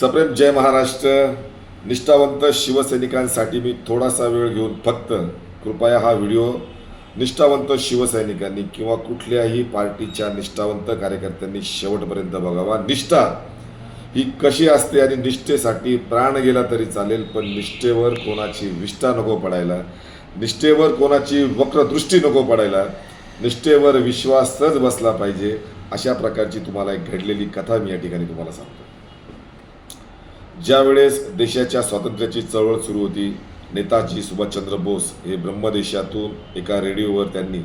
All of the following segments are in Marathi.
सप्रेम जय महाराष्ट्र. निष्ठावंत शिवसैनिकांसाठी मी थोडासा वेळ घेऊन फक्त कृपया हा व्हिडिओ निष्ठावंत शिवसैनिकांनी किंवा कुठल्याही पार्टीच्या निष्ठावंत कार्यकर्त्यांनी शेवटपर्यंत बघावा. निष्ठा ही कशी असते आणि निष्ठेसाठी प्राण गेला तरी चालेल पण निष्ठेवर कोणाची विष्ठा नको पडायला निष्ठेवर कोणाची वक्रदृष्टी नको पडायला निष्ठेवर विश्वासच बसला पाहिजे अशा प्रकारची तुम्हाला एक घडलेली कथा मी या ठिकाणी तुम्हाला सांगतो. ज्यावेळेस देशाच्या स्वातंत्र्याची चळवळ सुरू होती नेताजी सुभाषचंद्र बोस हे ब्रह्मदेशातून एका रेडिओवर त्यांनी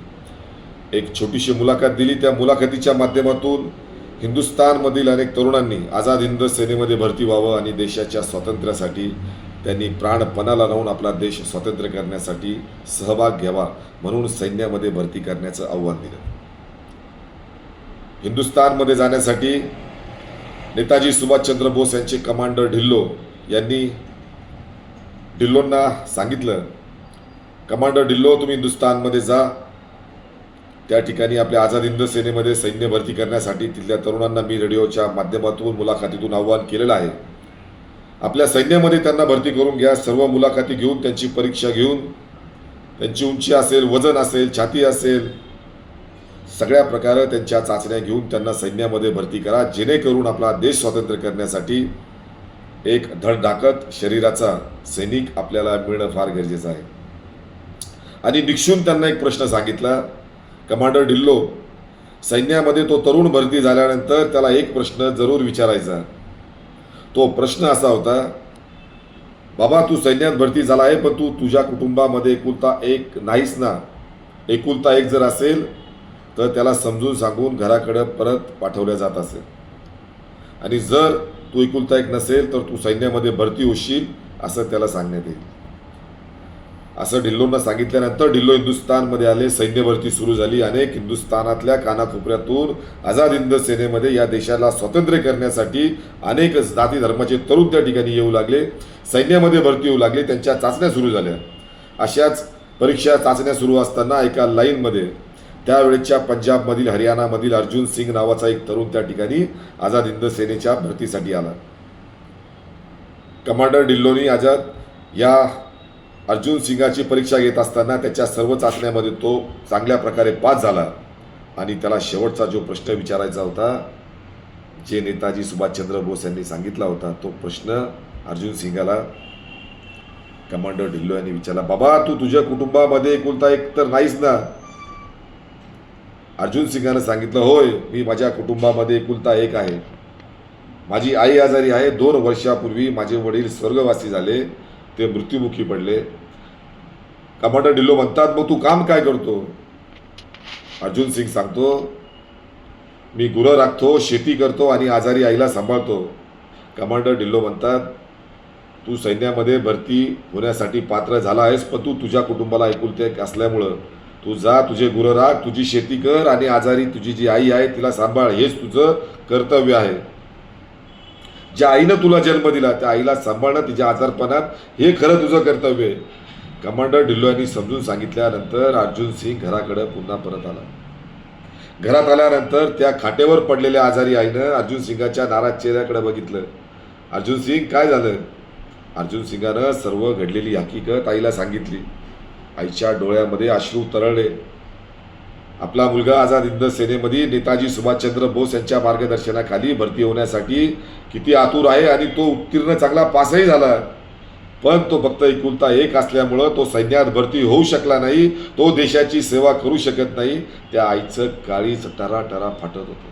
एक छोटीशी मुलाखत दिली. त्या मुलाखतीच्या माध्यमातून हिंदुस्थानमधील अनेक तरुणांनी आझाद हिंद सेनेमध्ये भरती व्हावं आणि देशाच्या स्वातंत्र्यासाठी त्यांनी प्राणपणाला लावून आपला देश स्वातंत्र्य करण्यासाठी सहभाग घ्यावा म्हणून सैन्यामध्ये भरती करण्याचं आव्हान दिलं. हिंदुस्थानमध्ये जाण्यासाठी नेताजी सुभाषचंद्र बोस यांचे कमांडर ढिल्लो यांनी ढिल्लोंना सांगितलं कमांडर ढिल्लो तुम्ही हिंदुस्थानमध्ये जा. त्या ठिकाणी आपल्या आझाद हिंद सेनेमध्ये सैन्य भरती करण्यासाठी तिथल्या तरुणांना मी रेडिओच्या माध्यमातून मुलाखतीतून आव्हान केलेलं आहे. आपल्या सैन्यामध्ये त्यांना भरती करून घ्या. सर्व मुलाखती घेऊन त्यांची परीक्षा घेऊन त्यांची उंची असेल वजन असेल छाती असेल सगळ्या प्रकारे त्यांच्या चाचण्या घेऊन त्यांना सैन्यामध्ये भरती करा. जेणेकरून आपला देश स्वातंत्र्य करण्यासाठी एक धडधाकत शरीराचा सैनिक आपल्याला मिळणं फार गरजेचं आहे. आणि निक्षून त्यांना एक प्रश्न सांगितला. कमांडर ढिल्लो सैन्यामध्ये तो तरुण भरती झाल्यानंतर त्याला एक प्रश्न जरूर विचारायचा. तो प्रश्न असा होता बाबा तू सैन्यात भरती झाला आहे पण तू तुझ्या कुटुंबामध्ये एकुलता एक नाहीस ना? एकुलता एक जर असेल तर त्याला समजून सांगून घराकडं परत पाठवल्या जात असेल आणि जर तू एकुलता एक नसेल तर तू सैन्यामध्ये भरती होशील असं त्याला सांगण्यात येईल. असं ढिल्लोंना सांगितल्यानंतर ढिल्लो हिंदुस्थानमध्ये आले सैन्य भरती सुरू झाली. अनेक हिंदुस्थानातल्या कानाकोपऱ्यातून आझाद हिंद सेनेमध्ये या देशाला स्वातंत्र्य करण्यासाठी अनेक जाती धर्माचे तरुण त्या ठिकाणी येऊ लागले. सैन्यामध्ये भरती होऊ लागले. त्यांच्या चाचण्या सुरू झाल्या. अशाच परीक्षा चाचण्या सुरू असताना एका लाईनमध्ये त्यावेळेच्या पंजाबमधील हरियाणामधील अर्जुन सिंग नावाचा एक तरुण त्या ठिकाणी आझाद हिंद सेनेच्या भरतीसाठी आला. कमांडर डिल्लोनी आझाद या अर्जुन सिंगाची परीक्षा घेत असताना त्याच्या सर्व चाचण्यामध्ये तो चांगल्या प्रकारे पास झाला आणि त्याला शेवटचा जो प्रश्न विचारायचा होता जे नेताजी सुभाषचंद्र बोस यांनी सांगितला होता तो प्रश्न अर्जुन सिंगाला कमांडर ढिल्लो यांनी विचारला बाबा तू तुझ्या कुटुंबामध्ये एकुलता एक तर नाहीच ना? अर्जुन सिंगानं सांगितलं होय मी माझ्या कुटुंबामध्ये एकुलता एक आहे. माझी आई आजारी आहे. दोन वर्षापूर्वी माझे वडील स्वर्गवासी झाले. ते मृत्युमुखी पडले. कमांडर डिल्लो म्हणतात मग तू काम काय करतो? अर्जुन सिंग सांगतो मी गुरं राखतो शेती करतो आणि आजारी आईला सांभाळतो. कमांडर डिल्लो म्हणतात तू सैन्यामध्ये भरती होण्यासाठी पात्र झाला आहेस पण तू तुझ्या कुटुंबाला एकुलते एक असल्यामुळं तू जा तुझे गुरं राख तुझी शेती कर आणि आजारी तुझी जी आई आहे तिला सांभाळ. हेच तुझं कर्तव्य आहे. ज्या आईनं तुला जन्म दिला त्या आईला सांभाळणं तिच्या आजारपणात हे खरं तुझं कर्तव्य आहे. कमांडर ढिल्लो यांनी समजून सांगितल्यानंतर अर्जुन सिंग घराकडं पुन्हा परत आला. घरात आल्यानंतर त्या खाटेवर पडलेल्या आजारी आईनं अर्जुन सिंगाच्या नाराज चेहऱ्याकडे बघितलं. अर्जुन सिंग काय झालं? अर्जुन सिंगानं सर्व घडलेली हकीकत आईला सांगितली. आईच्या डोळ्यामध्ये अश्रू तरळले. आपला मुलगा आझाद हिंद सेनेमध्ये नेताजी सुभाषचंद्र बोस यांच्या मार्गदर्शनाखाली भरती होण्यासाठी किती आतुर आहे आणि तो उत्तीर्ण चांगला पासही झाला. पण तो फक्त एकुलता एक असल्यामुळं तो सैन्यात भरती होऊ शकला नाही तो देशाची सेवा करू शकत नाही. त्या आईचं काळीच टरा टरा फाटत होतं.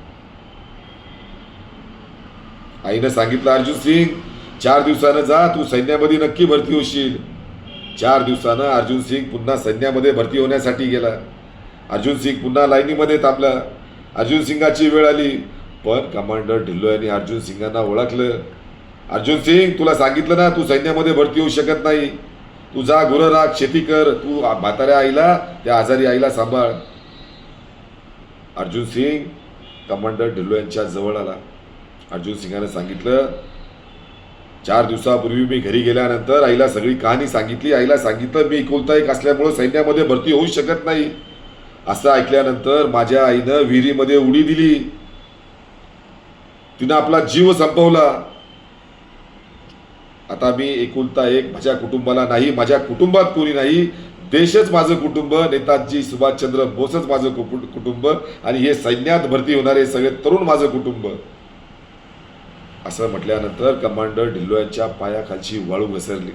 आईनं सांगितलं अर्जुन सिंग चार दिवसानं जा तू सैन्यामध्ये नक्की भरती होशील. चार दिवसानं अर्जुन सिंग पुन्हा सैन्यामध्ये भरती होण्यासाठी गेला. अर्जुन सिंग पुन्हा लाईनीमध्ये तापला अर्जुन सिंगाची वेळ आली पण कमांडर ढिल्लो यांनी अर्जुन सिंगांना ओळखलं. अर्जुन सिंग तुला सांगितलं ना तू सैन्यामध्ये भरती होऊ शकत नाही. तू जा गुरं राख शेती कर तू म्हाताऱ्या आईला त्या आजारी आईला सांभाळ. अर्जुन सिंग कमांडर ढिल्लो यांच्या जवळ आला. अर्जुन सिंगानं सांगितलं चार दिवसापूर्वी मी घरी गेल्यानंतर आईला सगळी कहाणी सांगितली. आईला सांगितलं मी एकुलता एक असल्यामुळं सैन्यामध्ये भरती होऊ शकत नाही. असं ऐकल्यानंतर माझ्या आईनं विहिरीमध्ये उडी दिली. तिनं आपला जीव संपवला. आता मी एकुलता एक माझ्या कुटुंबाला नाही माझ्या कुटुंबात कोणी नाही. देशच माझं कुटुंब नेताजी सुभाषचंद्र बोसच माझं कुटुंब आणि हे सैन्यात भरती होणारे सगळे तरुण माझं कुटुंब. असं म्हटल्यानंतर कमांडर ढिल्लो यांच्या पायाखालची वाळू घसरली.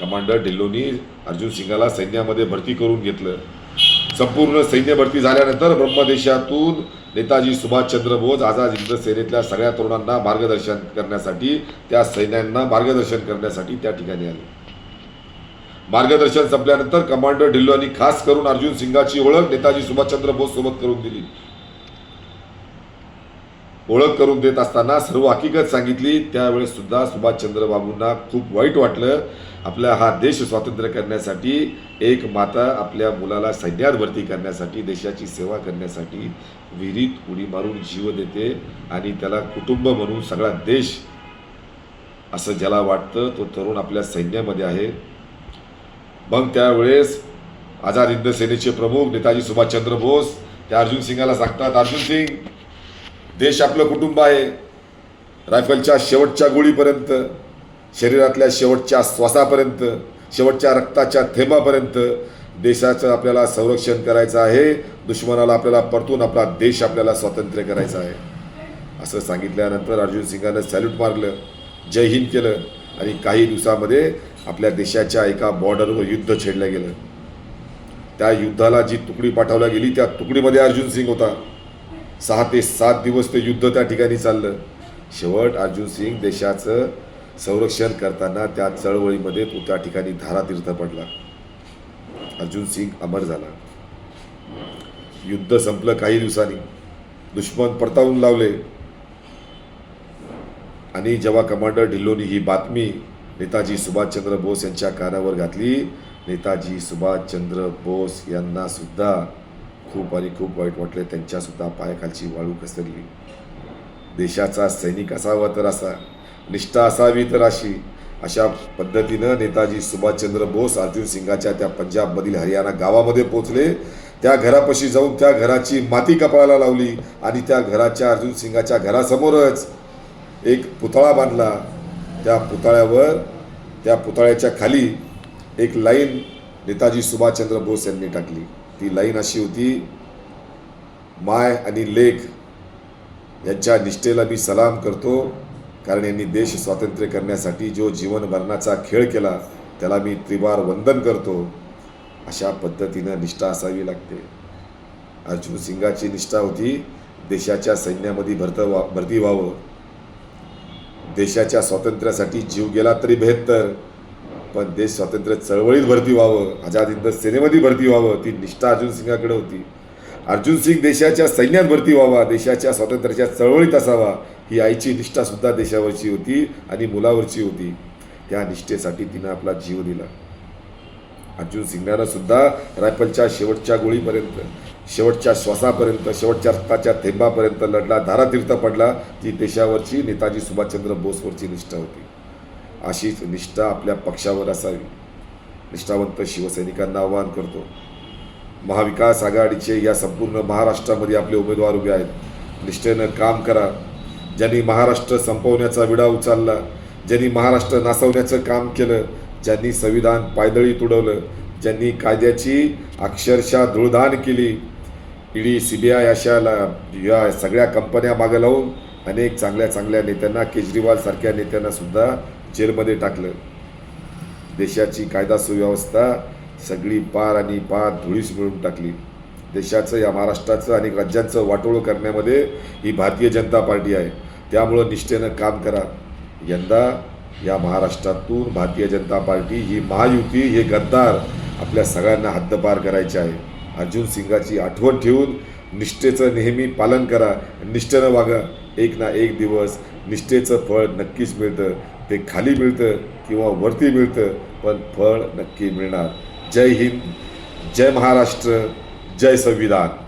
कमांडर ढिल्लोनी अर्जुन सिंगाला सैन्यामध्ये भरती करून घेतलं. संपूर्ण सैन्य भरती झाल्यानंतर ब्रह्मदेशातून नेताजी सुभाषचंद्र बोस आझाद हिंद सेनेतल्या सगळ्या तरुणांना मार्गदर्शन करण्यासाठी त्या सैन्यांना मार्गदर्शन करण्यासाठी त्या ठिकाणी आले. मार्गदर्शन संपल्यानंतर कमांडर ढिल्लो यांनी खास करून अर्जुन सिंगाची ओळख नेताजी सुभाषचंद्र बोस सोबत करून दिली. ओळख करून देत असताना सर्व हकीकत सांगितली. त्यावेळेस सुद्धा सुभाषचंद्र बाबूंना खूप वाईट वाटलं. आपला हा देश स्वातंत्र्य करण्यासाठी एक माता आपल्या मुलाला सैन्यात भरती करण्यासाठी देशाची सेवा करण्यासाठी विहिरीत उडी मारून जीव देते आणि त्याला कुटुंब म्हणून सगळा देश असं ज्याला वाटतं तो तरुण आपल्या सैन्यामध्ये आहे. मग त्यावेळेस आझाद हिंद सेनेचे प्रमुख नेताजी सुभाषचंद्र बोस त्या अर्जुन सिंगाला सांगतात अर्जुन सिंग देश आपलं कुटुंब आहे. रायफलच्या शेवटच्या गोळीपर्यंत शरीरातल्या शेवटच्या श्वासापर्यंत शेवटच्या रक्ताच्या थेंबापर्यंत देशाचं आपल्याला संरक्षण करायचं आहे. दुश्मनाला आपल्याला परतून आपला देश आपल्याला स्वातंत्र्य करायचं आहे. असं सांगितल्यानंतर अर्जुन सिंगानं सॅल्यूट मारलं जय हिंद केलं आणि काही दिवसामध्ये आपल्या देशाच्या एका बॉर्डरवर युद्ध छेडलं गेलं. त्या युद्धाला जी तुकडी पाठवल्या गेली त्या तुकडीमध्ये अर्जुन सिंग होता. सहा ते सात दिवस ते युद्ध त्या ठिकाणी चाललं. शेवट अर्जुन सिंग देशाचं संरक्षण करताना त्या चळवळीमध्ये तो त्या ठिकाणी धारातीर्थ पडला. अर्जुन सिंग अमर झाला. युद्ध संपलं काही दिवसांनी. दुश्मन परतावून लावले. आणि जेव्हा कमांडर ढिल्लोनी ही बातमी नेताजी सुभाषचंद्र बोस यांच्या कानावर घातली नेताजी सुभाषचंद्र बोस यांना सुद्धा खूप आणि खूप वाईट वाटले त्यांच्यासुद्धा पायाखालची वाळू घसरली. देशाचा सैनिक असावा तर असा निष्ठा असावी तर अशी. अशा पद्धतीनं नेताजी सुभाषचंद्र बोस अर्जुन सिंगाच्या त्या पंजाबमधील हरियाणा गावामध्ये पोचले त्या घरापाशी जाऊन त्या घराची माती कपाळाला लावली आणि त्या घराच्या अर्जुन सिंगाच्या घरासमोरच एक पुतळा बांधला. त्या पुतळ्यावर त्या पुतळ्याच्या खाली एक लाईन नेताजी सुभाषचंद्र बोस यांनी टाकली. ती लाईन अशी होती माय आणि लेख यांच्या निष्ठेला मी सलाम करतो कारण यांनी देश स्वातंत्र्य करण्यासाठी जो जीवन मरणाचा खेळ केला त्याला मी त्रिवार वंदन करतो. अशा पद्धतीनं निष्ठा असावी लागते. अर्जुन सिंगाची निष्ठा होती देशाच्या सैन्यामध्ये भरत वा भरती व्हावं. देशाच्या स्वातंत्र्यासाठी जीव गेला तरी बेहत्तर. पण देश स्वातंत्र्य चळवळीत भरती व्हावं आझाद हिंद सेनेमध्ये भरती व्हावं ती निष्ठा अर्जुन सिंगाकडे होती. अर्जुन सिंग देशाच्या सैन्यात भरती व्हावा देशाच्या स्वातंत्र्याच्या चळवळीत असावा ही आईची निष्ठा सुद्धा देशावरची होती आणि मुलावरची होती. त्या निष्ठेसाठी तिनं आपला जीव दिला. अर्जुन सिंगानं सुद्धा रायफलच्या शेवटच्या गोळीपर्यंत शेवटच्या श्वासापर्यंत शेवटच्या रक्ताच्या थेंबापर्यंत लढला धारातीर्थ पडला ती देशावरची नेताजी सुभाषचंद्र बोसवरची निष्ठा होती. अशीच निष्ठा आपल्या पक्षावर असावी. निष्ठावंत शिवसैनिकांना आवाहन करतो. महाविकास आघाडीचे या संपूर्ण महाराष्ट्रामध्ये आपले उमेदवार उभे आहेत. निष्ठेनं काम करा. ज्यांनी महाराष्ट्र संपवण्याचा विडा उचलला ज्यांनी महाराष्ट्र नासवण्याचं काम केलं ज्यांनी संविधान पायदळी तुडवलं ज्यांनी कायद्याची अक्षरशः धुळधाण केली ईडी सी बी आय अशाला या सगळ्या कंपन्या मागं लावून अनेक चांगल्या चांगल्या नेत्यांना केजरीवाल सारख्या सुद्धा जेलमध्ये टाकलं. देशाची कायदा सुव्यवस्था सगळी पार आणि पार धुळीस मिळून टाकली. देशाचं या महाराष्ट्राचं आणि राज्यांचं वाटोळं करण्यामध्ये ही भारतीय जनता पार्टी आहे. त्यामुळं निष्ठेनं काम करा. यंदा या महाराष्ट्रातून भारतीय जनता पार्टी ही महायुती हे गद्दार आपल्या सगळ्यांना हद्दपार करायचे आहे. अर्जुन सिंगाची आठवण ठेवून निष्ठेचं नेहमी पालन करा. निष्ठेनं वागा. एक ना एक दिवस निष्ठेचं फळ नक्कीच मिळतं. ते खाली मिळतं किंवा वरती मिळतं पण फळ नक्की मिळणार. जय हिंद जय महाराष्ट्र जय संविधान.